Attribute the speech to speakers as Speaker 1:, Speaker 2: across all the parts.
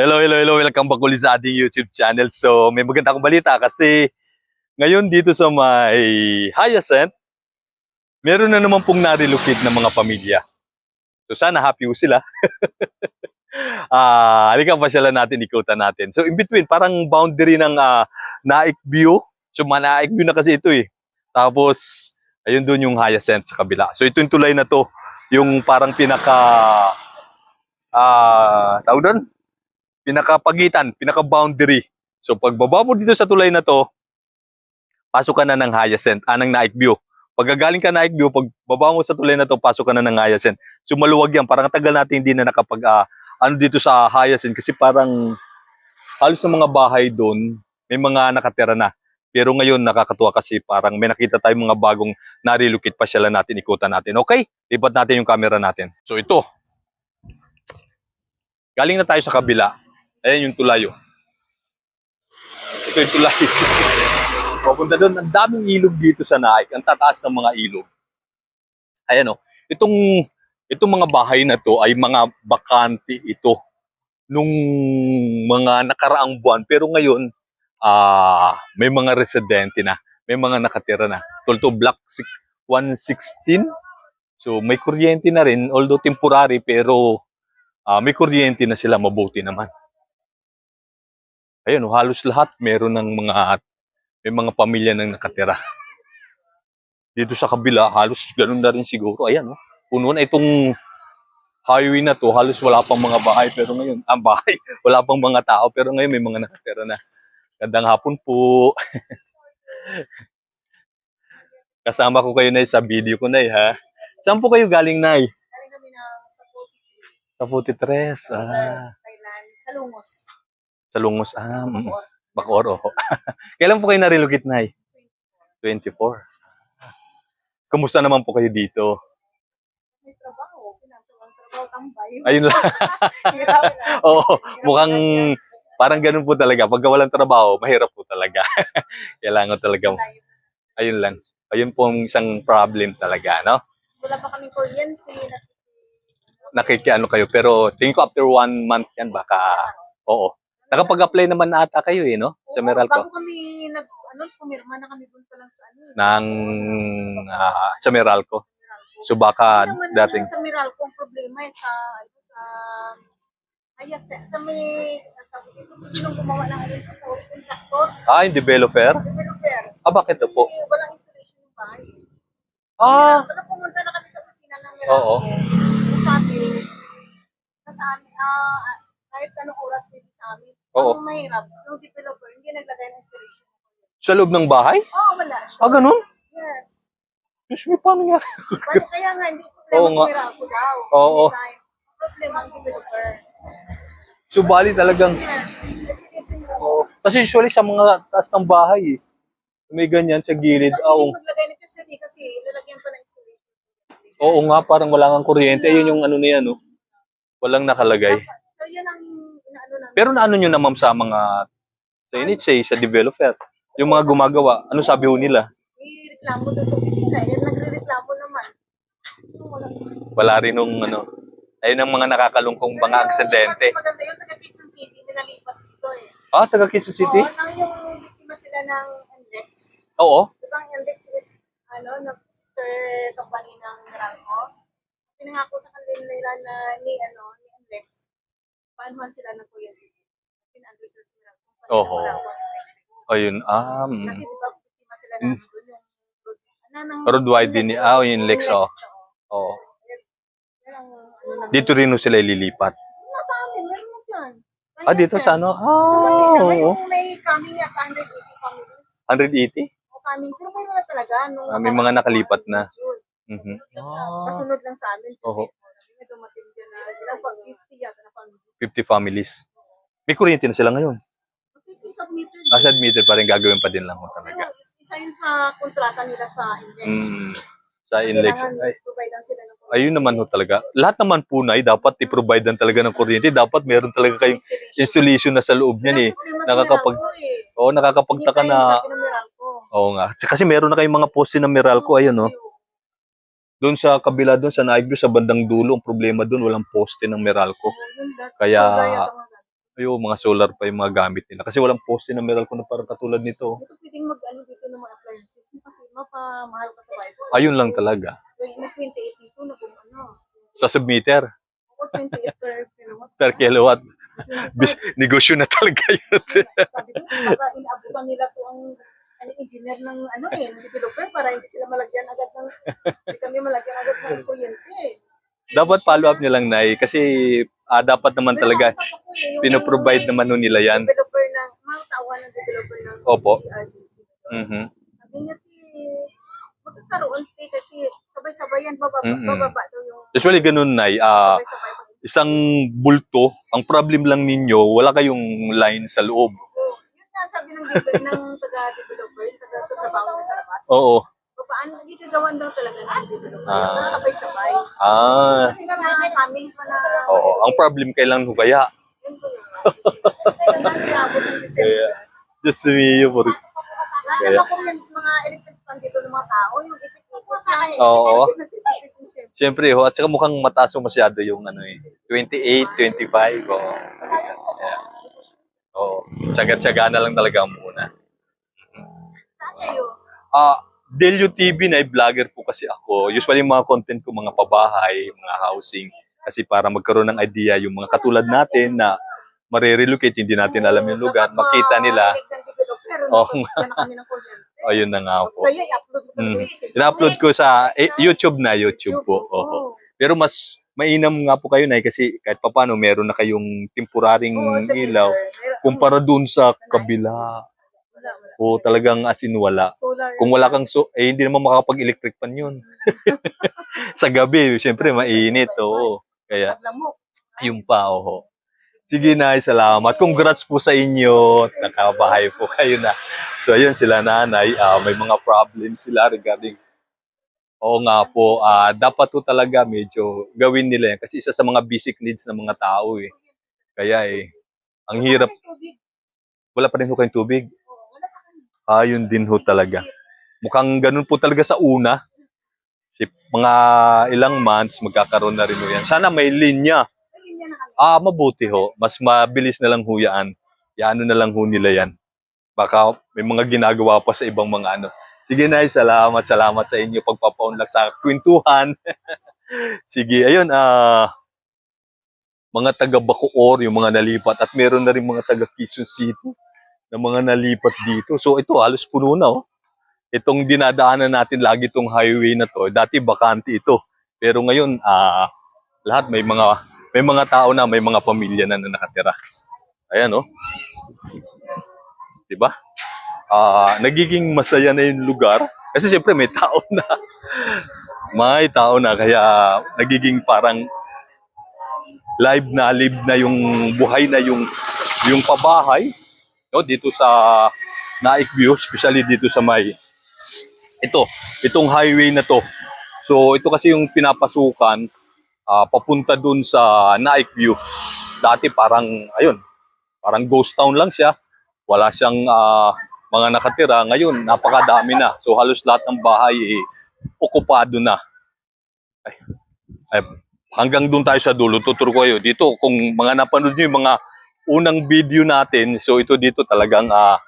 Speaker 1: Hello, hello, hello. Welcome back ulit sa ating YouTube channel. So, may maganda akong balita kasi ngayon dito sa may Hyacinth, meron na naman pong narilocate ng mga pamilya. So, sana happy po sila. Ah, halika pasyalan natin, ikutan natin. So, in between, parang boundary ng ah, Naik View. So, Naik View na kasi ito eh. Tapos, ayun doon yung Hyacinth sa kabila. So, ito yung tulay na to. Yung parang pinaka... Ah, tawag doon? Pinakapagitan, pinaka-boundary. So pagbaba mo dito sa tulay na to, pasok ka na ng Hyacinth, ah, ng Naik View. Pag gagaling ka Naik View, pag baba mo sa tulay na to, pasok ka na ng Hyacinth. So maluwag yan, parang tagal natin hindi na nakapag, ah, ano dito sa Hyacinth, kasi parang halos ng mga bahay doon, may mga nakatira na. Pero ngayon nakakatuwa kasi parang may nakita tayong mga bagong narilukit pa sila natin, ikutan natin. Okay? Lipat natin yung camera natin. So ito. Galing na tayo sa kabila. Ayan yung tulayo. Ito yung tulayo. Papunta doon, ang daming ilog dito sa Naik. Ang tataas ng mga ilog. Ayan o. Itong, itong mga bahay na to ay mga bakante ito nung mga nakaraang buwan. Pero ngayon, ah may mga residente na. May mga nakatira na. Tulto Block six- 116. So may kuryente na rin, although temporary, pero ah may kuryente na sila, mabuti naman. Ayun, halos lahat meron ng mga may mga pamilya nang nakatira. Dito sa kabila, halos ganun na rin siguro. Ayan, oh, puno na itong highway na to. Halos wala pang mga bahay, pero ngayon, ang bahay, wala pang mga tao, pero ngayon may mga nakatira na. Gandang hapon po. Kasama ko kayo na sa video ko na ha. Saan po kayo galing, Nay?
Speaker 2: Galing kami ng sa Coffee,
Speaker 1: Sa Putitres. Ah,
Speaker 2: Thailand, sa Lungos.
Speaker 1: Sa Lungos. Ah, mm.
Speaker 2: Bacoor.
Speaker 1: Oh. Kailan po kayo narilugit, Nay? 24. Kamusta naman po kayo dito?
Speaker 2: May trabaho, pinatulang trabaho tambay.
Speaker 1: Ayun lang. Oo, mukhang parang ganun po talaga. Pagka walang trabaho, mahirap po talaga. Kailangan talaga. Ayun lang. Ayun po ang isang problem talaga, no?
Speaker 2: Wala pa kami kuryente.
Speaker 1: Nakikiano kayo. Pero tingin ko after one month yan, baka, oo. Nakapag-apply naman na ata kayo, eh, no? Sa Meralco.
Speaker 2: Bago kami nag, ano, pumirma na kami doon pa lang sa ano.
Speaker 1: Ng, ah, sa Meralco.
Speaker 2: Meralco.
Speaker 1: So baka
Speaker 2: Hindi naman
Speaker 1: dating,
Speaker 2: Sa Meralco, ang problema eh, sa, ito, sa, ay, sa, sa may, tawag dito, kung sinong gumawa ng ano, sa contractor,
Speaker 1: ah, yung developer?
Speaker 2: developer.
Speaker 1: Ah, bakit
Speaker 2: Kasi
Speaker 1: po?
Speaker 2: walang installation yung bahay.
Speaker 1: Ah,
Speaker 2: Kaya pumunta na kami sa kusina ng
Speaker 1: Oo.
Speaker 2: Meralco. Sabi, sa amin, ah, kahit anong oras pwede sa amin.
Speaker 1: Oo.
Speaker 2: Ang mahirap, yung developer, hindi naglagay ng installation.
Speaker 1: sa loob ng bahay?
Speaker 2: Oo, wala siya.
Speaker 1: Ah, ganun?
Speaker 2: Yes.
Speaker 1: Diyos me, paano nga?
Speaker 2: Kaya, kaya nga, hindi problema
Speaker 1: Oo
Speaker 2: sa
Speaker 1: nga.
Speaker 2: Daw.
Speaker 1: Oo.
Speaker 2: Hindi tayo. Problema ang developer.
Speaker 1: So, bali talagang, oh, kasi usually sa mga taas ng bahay, eh, may ganyan sa gilid.
Speaker 2: Hindi
Speaker 1: Oo,
Speaker 2: maglagay ng kasi kasi lalagyan pa ng installation.
Speaker 1: oo nga, parang wala kang kuryente. Ayun yung ano na yan, no? Walang nakalagay.
Speaker 2: So, yun ang inaano namin.
Speaker 1: Pero naano nyo naman sa mga, sa NHA, sa developer, yung mga gumagawa, ano sabi ho nila?
Speaker 2: I-reklamo doon sa opisina. Yan, nagre-reklamo naman. Walang
Speaker 1: Wala rin nung ano, ayun ang mga nakakalungkong mga aksidente.
Speaker 2: Mas maganda yun, taga Quezon City, nilalipat dito eh.
Speaker 1: Ah, taga Quezon City?
Speaker 2: Oo, nang yung biktima sila ng index.
Speaker 1: Oo.
Speaker 2: Di ba ang index is, ano, na sister company ng Meralco? Pinangako sa kanila nila na ni, ano, ni index. Paanuhan sila ng kuryente. Pinandro sila sa Meralco.
Speaker 1: Oho. Ayun, ah, mm.
Speaker 2: Kasi di ba biktima sila ng
Speaker 1: Mm.
Speaker 2: doon yung road, ano,
Speaker 1: Road wide din,
Speaker 2: index,
Speaker 1: ah,
Speaker 2: oo,
Speaker 1: yung Lex, oh.
Speaker 2: oo.
Speaker 1: Oo.
Speaker 2: Ano.
Speaker 1: Dito rin sila ililipat.
Speaker 2: Nasa amin, meron mo dyan.
Speaker 1: Ah, dito sa ano? Ah, oo.
Speaker 2: Yung may coming at 180 families.
Speaker 1: 180?
Speaker 2: O coming, pero may mga talaga. Nung
Speaker 1: Ah, may mga nakalipat na.
Speaker 2: June.
Speaker 1: Mhm.
Speaker 2: Kasunod lang sa amin.
Speaker 1: Oo.
Speaker 2: May dumating dyan na ilang pang 50 yata na families.
Speaker 1: 50 families. May kuryente na sila ngayon.
Speaker 2: Submitted.
Speaker 1: As admitted pa rin, gagawin pa din lang ho talaga.
Speaker 2: isa yun sa kontrata nila sa index.
Speaker 1: Mm, sa Ay,
Speaker 2: lang sila ng
Speaker 1: ayun naman ho talaga. Lahat naman po na dapat i-provide dan talaga ng kuryente. Dapat meron talaga kayong installation na sa loob niyan eh. Nakakapag- Oo, nakakapagtaka na. Oo nga. Kasi meron na kayong mga poste ng Meralco. Ayun no. Doon sa kabila doon sa Naigdo sa bandang dulo, ang problema doon walang poste ng Meralco. Kaya- Ayo, mga solar pa yung mga gamit nila. Kasi walang poste na Meralco na parang katulad nito.
Speaker 2: Ito pwedeng mag-ano dito ng mga appliances. Kasi mapamahal ka sa bahay.
Speaker 1: Ayun lang talaga.
Speaker 2: Na 28 dito na kung ano.
Speaker 1: Sa submeter,
Speaker 2: Ako 28 per kilowatt.
Speaker 1: per kilowatt. Bis, negosyo na talaga yun.
Speaker 2: Sabi ko, inaabutan nila po ang ano, engineer ng ano eh, ng developer para hindi sila malagyan agad ng, hindi kami malagyan agad ng kuryente.
Speaker 1: dapat follow up nilang nai kasi ah, dapat naman talaga
Speaker 2: Pero ang sabi ko eh, yung-
Speaker 1: pinoprovide naman nun nila yan.
Speaker 2: Developer ng, mga tawa ng developer ng
Speaker 1: Opo.
Speaker 2: PRDC.
Speaker 1: Mhm.
Speaker 2: Sabi niya, eh, magkakaroon eh, kasi sabay-sabay yan, bababa,
Speaker 1: Mm-mm.
Speaker 2: bababa daw yung
Speaker 1: Usually ganun nai ah,
Speaker 2: sabay-sabay.
Speaker 1: isang bulto, ang problem lang ninyo, wala kayong line sa loob.
Speaker 2: Oo. Yun nga sabi ng, ng taga-developer, yung taga-trabaho niya sa labas.
Speaker 1: Oo.
Speaker 2: So, paano, hindi kagawan daw talaga ng developer.
Speaker 1: Ah.
Speaker 2: Sabay-sabay.
Speaker 1: Ah,
Speaker 2: Kasi nga mga kami pa na,
Speaker 1: oo. Ang problem kailan ho kaya?
Speaker 2: yun ko yun.
Speaker 1: Kaya, Diyos mio, por...
Speaker 2: Kaya, alam ko yung mga electric fan dito ng mga tao, yung ipit-ipit na eh.
Speaker 1: Oo. Siyempre ho, at saka mukhang mataas masyado yung ano eh. 28, 25, oo. Yeah. Oo. Tsaga-tsaga na lang talaga muna. Ah, Delio TV na vlogger po kasi ako. Usually yung mga content ko mga pabahay, mga housing kasi para magkaroon ng idea yung mga katulad natin na marerelocate, hindi natin alam yung lugar, makita nila. Oo
Speaker 2: Oo. na kami ng kuryente.
Speaker 1: Ayun na nga po. Mm. In-upload ko sa eh, YouTube na, YouTube po. Oo. Pero mas mainam nga po kayo na kasi kahit papano meron na kayong temporaring
Speaker 2: Oo, sa
Speaker 1: ilaw kumpara dun sa kabila.
Speaker 2: Wala, wala.
Speaker 1: O talagang as in wala.
Speaker 2: Solar.
Speaker 1: Kung wala kang so, eh hindi naman makakapag-electric pan yun. sa gabi, syempre mainit, oo. Kaya
Speaker 2: Lamok.
Speaker 1: yung pa, oo. Sige na, salamat. Congrats po sa inyo. Nakabahay po kayo na. So, ayun sila nanay. ah, may mga problems sila regarding Oo nga po, ah, dapat po talaga medyo gawin nila yan. Kasi isa sa mga basic needs ng mga tao eh. Kaya eh, ang hirap. Wala pa rin ho kayong tubig.
Speaker 2: Kami.
Speaker 1: Ayun din ho talaga. Mukhang ganun po talaga sa una. Si mga ilang months, magkakaroon na rin ho yan. Sana may linya. Ah, mabuti ho. Mas mabilis na lang ho yan. Yaano na lang ho nila yan. Baka may mga ginagawa pa sa ibang mga ano. Sige na, salamat, salamat sa inyo pagpapaunlak sa kwentuhan. Sige, ayun, ah, mga taga Bacoor, yung mga nalipat, at meron na rin mga taga Quezon City na mga nalipat dito. So ito, halos puno na, oh. Itong dinadaanan natin lagi itong highway na to, dati bakante ito. Pero ngayon, ah, lahat may mga may mga tao na, may mga pamilya na, na nakatira. Ayan, oh. 'Di ba? Ah, nagiging masaya na yung lugar kasi siyempre may tao na. May tao na kaya nagiging parang live na live na yung buhay na yung yung pabahay no dito sa Naik View, especially dito sa may ito, itong highway na to. So ito kasi yung pinapasukan ah, papunta dun sa Naik View. Dati parang, ayun, parang ghost town lang siya. Wala siyang ah, mga nakatira. Ngayon, napakadami na. So halos lahat ng bahay eh, okupado na. Ay, ay, hanggang dun tayo sa dulo, tuturo ko kayo. Dito, kung mga napanood nyo yung mga unang video natin, so ito dito talagang ah,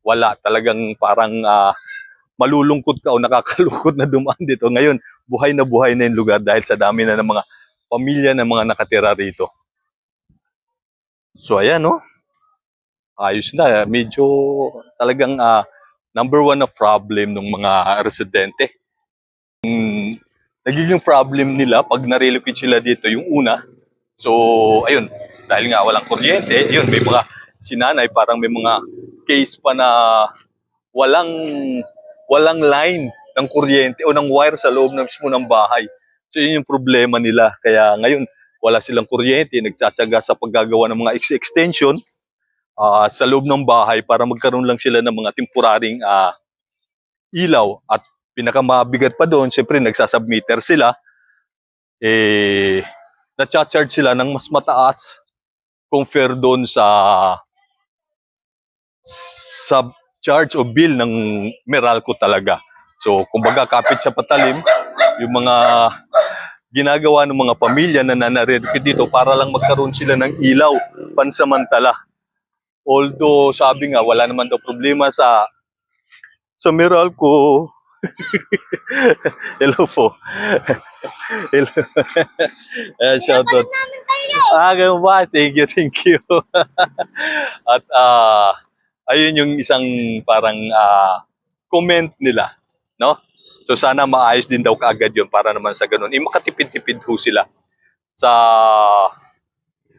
Speaker 1: wala. Talagang parang ah, malulungkot ka o nakakalungkot na dumaan dito. Ngayon, buhay na buhay na yung lugar dahil sa dami na ng mga pamilya ng mga nakatira rito. So ayan no. Ayos na, medyo talagang ah, number one na problem ng mga residente. Mm, nagiging problem nila pag na-relocate sila dito yung una. So ayun, dahil nga walang kuryente, yun may mga sinanay parang may mga case pa na walang walang line ng kuryente o ng wire sa loob ng mismo ng bahay. So yun yung problema nila. Kaya ngayon, wala silang kuryente, nagtsatsaga sa paggagawa ng mga ex- extension ah, sa loob ng bahay para magkaroon lang sila ng mga temporaring ah, ilaw. At pinakamabigat pa doon, siyempre nagsasubmitter sila, eh, na-charge sila ng mas mataas compare doon sa sub charge o bill ng Meralco talaga. So, kumbaga kapit sa patalim, yung mga ginagawa ng mga pamilya na nanarelocate dito para lang magkaroon sila ng ilaw pansamantala. Although sabi nga wala naman daw problema sa sa Meralco. Hello po. Hello. eh, shout out. Ah, ganun ba? Thank you, thank you. At ah, ayun yung isang parang ah, comment nila, no? So sana maayos din daw kaagad yun para naman sa ganun. Eh, makatipid-tipid ho sila sa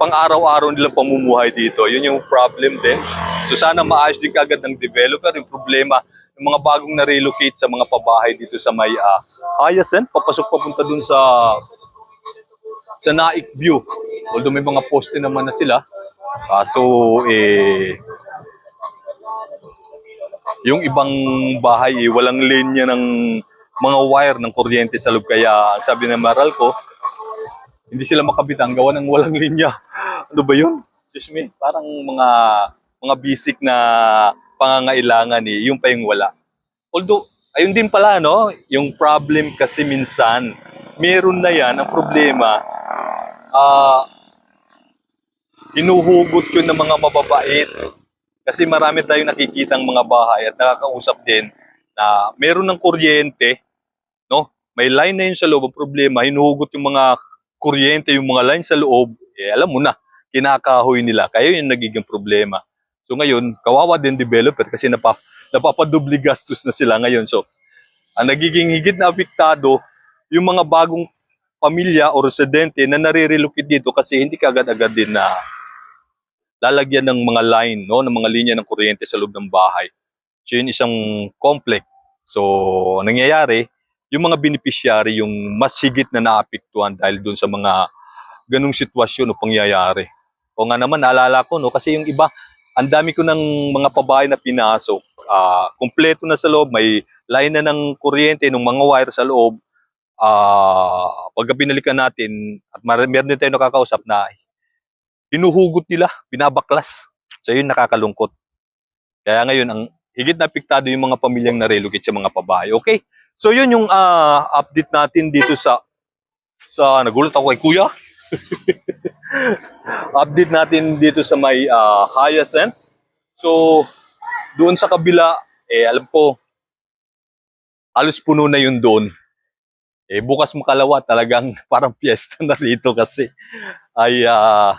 Speaker 1: pang-araw-araw nilang pamumuhay dito. Yun yung problem din. So sana maayos din kaagad ng developer yung problema ng mga bagong na-relocate sa mga pabahay dito sa may uh, Hayasen. Papasok papunta dun sa sa Naik View. Although may mga poste naman na sila. Kaso eh yung ibang bahay eh, walang linya ng mga wire ng kuryente sa loob. Kaya ang sabi ng Maral ko, hindi sila makabitang gawa ng walang linya. Ano ba yun? Excuse me, parang mga mga basic na pangangailangan eh, yung pa yung wala. Although, ayun din pala, no? Yung problem kasi minsan, meron na yan, ang problema, ah, hinuhugot yun ng mga mababait. Kasi marami tayong nakikitang mga bahay at nakakausap din na meron ng kuryente, no? May line na yun sa loob. Ang problema, hinuhugot yung mga kuryente, yung mga line sa loob. Eh, alam mo na, kinakahoy nila. Yun yung nagiging problema. So ngayon, kawawa din developer kasi napa, napapadubli gastos na sila ngayon. So, ang nagiging higit na apektado, yung mga bagong pamilya o residente na nare-relocate dito kasi hindi kaagad-agad din na lalagyan ng mga line, no, ng mga linya ng kuryente sa loob ng bahay. So yun isang complex. So ang nangyayari, yung mga beneficiary yung mas higit na naapektuhan dahil doon sa mga ganung sitwasyon o pangyayari. O nga naman, naalala ko, no, kasi yung iba, ang dami ko ng mga pabahay na pinasok. Ah, kumpleto na sa loob, may line na ng kuryente, ng mga wire sa loob. Ah, pagka binalikan natin, at meron din tayo nakakausap na hinuhugot nila, binabaklas. So yun nakakalungkot. Kaya ngayon, ang higit na apektado yung mga pamilyang na-relocate sa mga pabahay. Okay? So yun yung ah, update natin dito sa sa nagulat ako kay Kuya. Update natin dito sa may uh, Hyacinth. So doon sa kabila, eh alam ko halos puno na yun doon. Eh bukas makalawa talagang parang piyesta na rito kasi ay ah,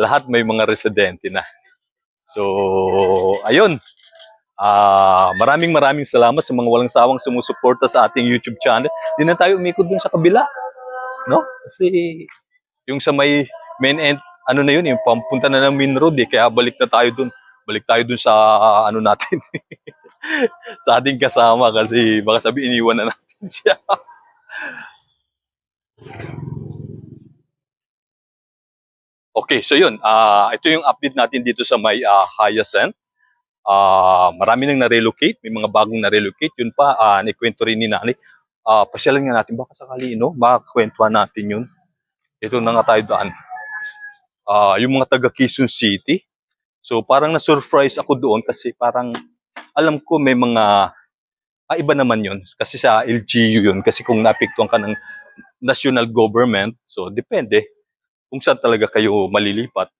Speaker 1: lahat may mga residente na. So, ayun. Ah, maraming maraming salamat sa mga walang sawang sumusuporta sa ating YouTube channel. Hindi na tayo umikot dun sa kabila. No? Kasi yung sa may main end, ano na yun, yung pampunta na ng main road eh. Kaya balik na tayo dun. Balik tayo dun sa ah, ano natin. sa ating kasama kasi baka sabi iniwan na natin siya. Okay, so yun. ah ito yung update natin dito sa may uh, Hyacinth. Ah, marami nang na-relocate, may mga bagong na-relocate. Yun pa, uh, naikwento rin ni Nani. Ah, pasyalan nga natin, baka sakali, no? Makakwentuhan natin yun. Ito na nga tayo daan. Ah, yung mga taga Quezon City. So, parang na-surprise ako doon kasi parang alam ko may mga ah, iba naman yun. Kasi sa LGU yun. Kasi kung napiktuan ka ng national government, so depende kung saan talaga kayo malilipat.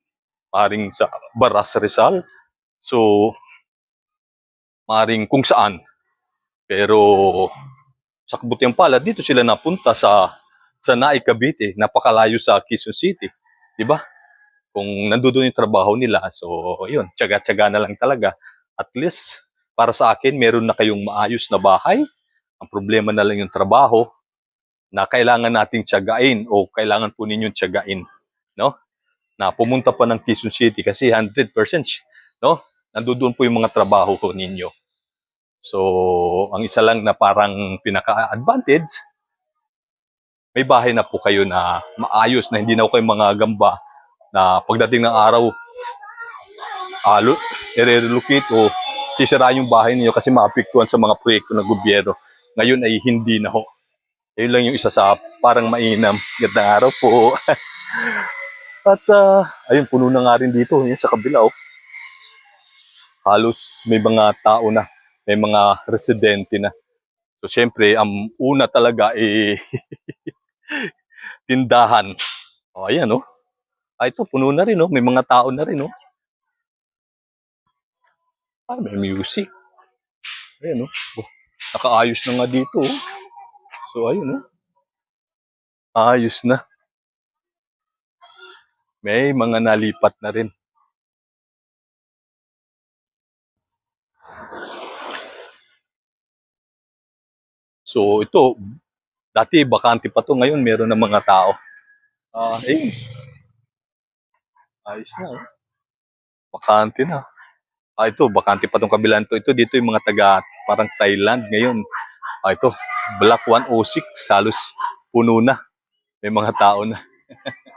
Speaker 1: Maring sa Baras Rizal. So, maring kung saan. Pero sa kabutiang pala, dito sila napunta sa sa Naik Cavite, napakalayo sa Quezon City. 'Di ba? Kung nandoon yung trabaho nila, so yun, tiyaga-tiyaga na lang talaga. At least, para sa akin, meron na kayong maayos na bahay. Ang problema na lang yung trabaho na kailangan nating tiyagain o kailangan po ninyong tiyagain. No? Na pumunta pa ng Quezon City kasi 100% no? Nandoon po yung mga trabaho ko ninyo. So, ang isa lang na parang pinaka-advantage, may bahay na po kayo na maayos na hindi na kayo mga gamba na pagdating ng araw, alo, i-relocate o sisira yung bahay niyo kasi maapektuhan sa mga proyekto ng gobyerno. Ngayon ay hindi na ho. Yun lang yung isa sa parang mainam. Gandang araw po. At ah, ayun, puno na nga rin dito. Yun sa kabila oh. Halos may mga tao na. May mga residente na. So, syempre, ang una talaga eh, tindahan. O, ayan, oh. Ah, ito, puno na rin, oh. May mga tao na rin, oh. Ah, may music. Ayan, oh. oh. Nakaayos na nga dito, oh. So, ayun, oh. Ayos na. May mga nalipat na rin. So, ito, dati bakante pa to ngayon, meron na mga tao. Ah, eh. Ayos na, oh. Bakante na. Ah, ito, bakante pa tong kabilang to. Ito, dito yung mga taga, parang Thailand ngayon. Ah, ito, Black 106, halos puno na. May mga tao na.